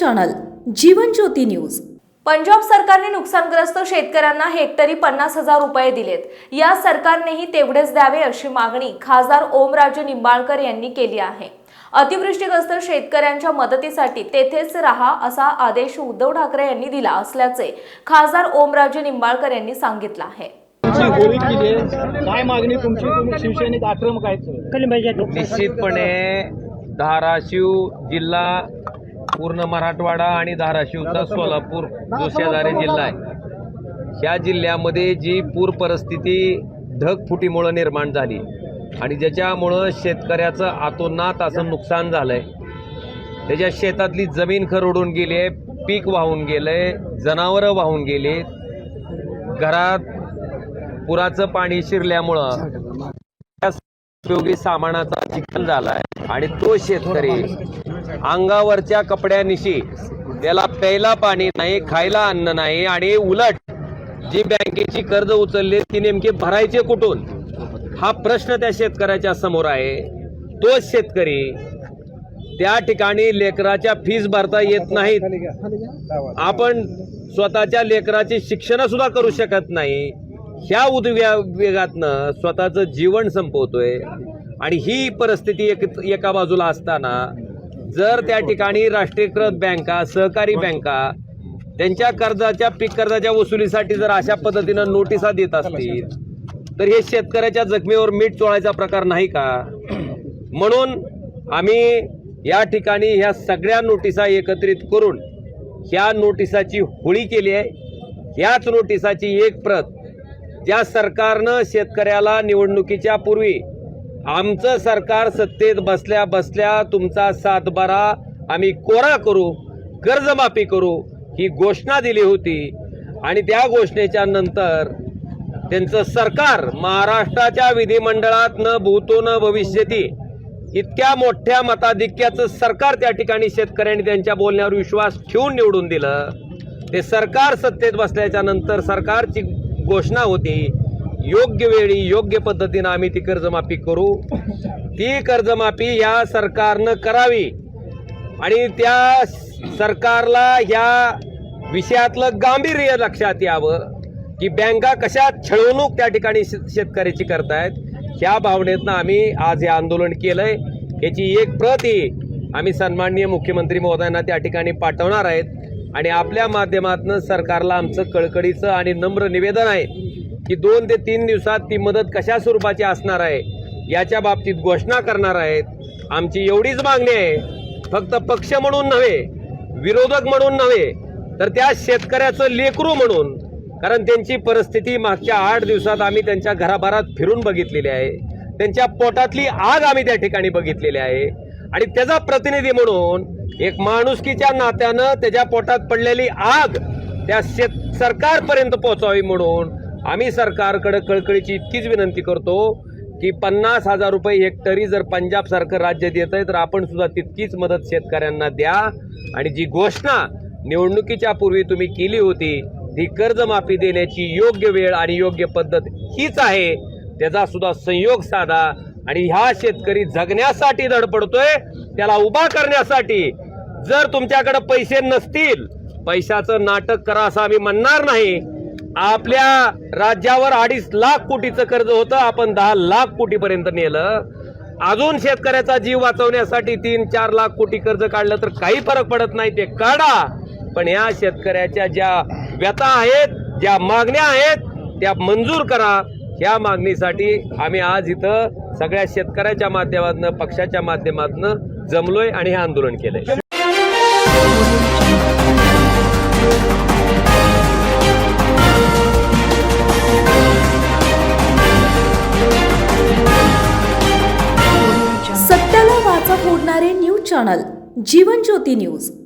Channel Jeevan Jyoti news. Punjab सरकारने नुकसानग्रस्त शेतकऱ्यांना हेक्टरी पन्नास हजार रुपये दिलेत. या सरकारनेही तेवढेच द्यावे अशी मागणी खासदार ओमराजे निंबाळकर यांनी केली आहे. अतिवृष्टीग्रस्त शेतकऱ्यांच्या मदतीसाठी तेथेच राहा असा आदेश उद्धव ठाकरे यांनी दिला असल्याचे खासदार ओमराजे निंबाळकर यांनी सांगितलं आहे. काय मागणी तुमची? शिवसैनिक आक्रमक आहेत निश्चितपणे धाराशिव जिल्हा पूर्ण मराठवाडा आणि धाराशिवचा सोलापूर जो शेजारी जिल्हा आहे. ह्या जिल्ह्यामध्ये जी पूर परिस्थिती ढगफुटीमुळं निर्माण झाली आणि ज्याच्यामुळं शेतकऱ्याचं आतोनात असं नुकसान झालं आहे त्याच्या शेतातली जमीन खरडून गेली आहे पीक वाहून गेलं आहे जनावरं वाहून गेली घरात पुराचं पाणी शिरल्यामुळं त्या उपयोगी सामानाचा चिखल झालाय आणि तो शेतकरी अंगावरच्या कपड्यानिशी त्याला प्यायला पाणी नाही खायला अन्न नाही आणि उलट जी बँकेची कर्ज उचलली ती नेमकी भरायचे कुठून? हा प्रश्न त्या शेतकऱ्याच्या समोर आहे. तोच शेतकरी त्या ठिकाणी लेकराच्या फीज भरता येत नाहीत. आपण स्वतःच्या लेकराची शिक्षण सुद्धा करू शकत नाही. ह्या उद्वेगातनं स्वतःचं जीवन संपवतोय. आणि ही परिस्थिती एक एका बाजूला असताना जर त्या ठिकाणी राष्ट्रीयकृत बँका सहकारी बँका त्यांच्या कर्जाच्या पीक कर्जाच्या वसुलीसाठी जर अशा पद्धतीनं नोटिसा देत असतील तर हे शेतकऱ्याच्या जखमीवर मीठ चोळायचा प्रकार नाही का? म्हणून आम्ही या ठिकाणी ह्या सगळ्या नोटिसा एकत्रित करून ह्या नोटिसाची होळी केली आहे. ह्याच नोटिसाची एक प्रत ज्या सरकारनं शेतकऱ्याला निवडणुकीच्या पूर्वी आमचं सरकार सत्तेत बसल्या बसल्या तुमचा सातबारा आम्ही कोरा करू कर्जमाफी करू ही घोषणा दिली होती. आणि त्या घोषणेच्या नंतर त्यांचं सरकार महाराष्ट्राच्या विधिमंडळात न भूतो न भविष्यती इतक्या मोठ्या मताधिक्याचं सरकार त्या ठिकाणी शेतकऱ्यांनी त्यांच्या बोलण्यावर विश्वास ठेवून निवडून दिलं. ते सरकार सत्तेत बसल्याच्या नंतर सरकारची घोषणा होती. योग्य वेळी योग्य पद्धतीनं आम्ही ती कर्जमाफी करू. ती कर्जमाफी या सरकारनं करावी. आणि त्या सरकारला ह्या विषयातलं गांभीर्य लक्षात यावं की बँका कशा छळवणूक त्या ठिकाणी शेत- शेतकऱ्याची करतायत ह्या भावनेतनं आम्ही आज हे आंदोलन केलंय. याची एक प्रत ही आम्ही सन्माननीय मुख्यमंत्री महोदयांना त्या ठिकाणी पाठवणार आहेत. आणि आपल्या माध्यमातून सरकारला आमचं कळकळीचं आणि नम्र निवेदन आहे. की दोन ते तीन दिवसात ती मदत कशा स्वरूपाची असणार आहे याच्या बाबतीत घोषणा करणार आहेत. आमची एवढीच मागणी आहे फक्त पक्ष म्हणून नव्हे विरोधक म्हणून नव्हे तर त्या शेतकऱ्याचं लेकरू म्हणून कारण त्यांची परिस्थिती मागच्या आठ दिवसात आम्ही त्यांच्या घराभरात फिरून बघितलेली आहे. त्यांच्या पोटातली आग आम्ही त्या ठिकाणी बघितलेली आहे. आणि त्याचा प्रतिनिधी म्हणून एक माणुसकीच्या नात्यानं त्याच्या पोटात पडलेली आग त्या शेत सरकारपर्यंत पोहोचावी म्हणून आम्ही सरकारकडे कळकळीची इतकीच विनंती करतो की पन्नास हजार रुपये हेक्टरी जर पंजाब सारखं राज्य देत आहे तर आपण सुद्धा तितकीच मदत शेतकऱ्यांना द्या. आणि जी घोषणा निवडणुकीच्या पूर्वी तुम्ही केली होती ती कर्जमाफी देण्याची योग्य वेळ आणि योग्य पद्धत हीच आहे. त्याचा सुद्धा संयोग साधा. आणि ह्या शेतकरी जगण्यासाठी धडपडतोय त्याला उभा करण्यासाठी. जर तुमच्याकडे पैसे नसतील पैशाचं नाटक करा असं आम्ही म्हणणार नाही. आपल्या राज्यावर अडीच लाख कोटीचं कर्ज होतं. आपण दहा लाख कोटीपर्यंत नेलं. अजून शेतकऱ्याचा जीव वाचवण्यासाठी तीन चार लाख कोटी कर्ज काढलं तर काही फरक पडत नाही ते काढा. पण या शेतकऱ्याच्या ज्या व्यथा आहेत ज्या मागण्या आहेत त्या मंजूर करा. ह्या मागणीसाठी आम्ही आज इथं सगळ्या शेतकऱ्याच्या माध्यमातून पक्षाच्या माध्यमातून जमलोय आणि हे आंदोलन केलंय. Channel Jeevan Jyoti news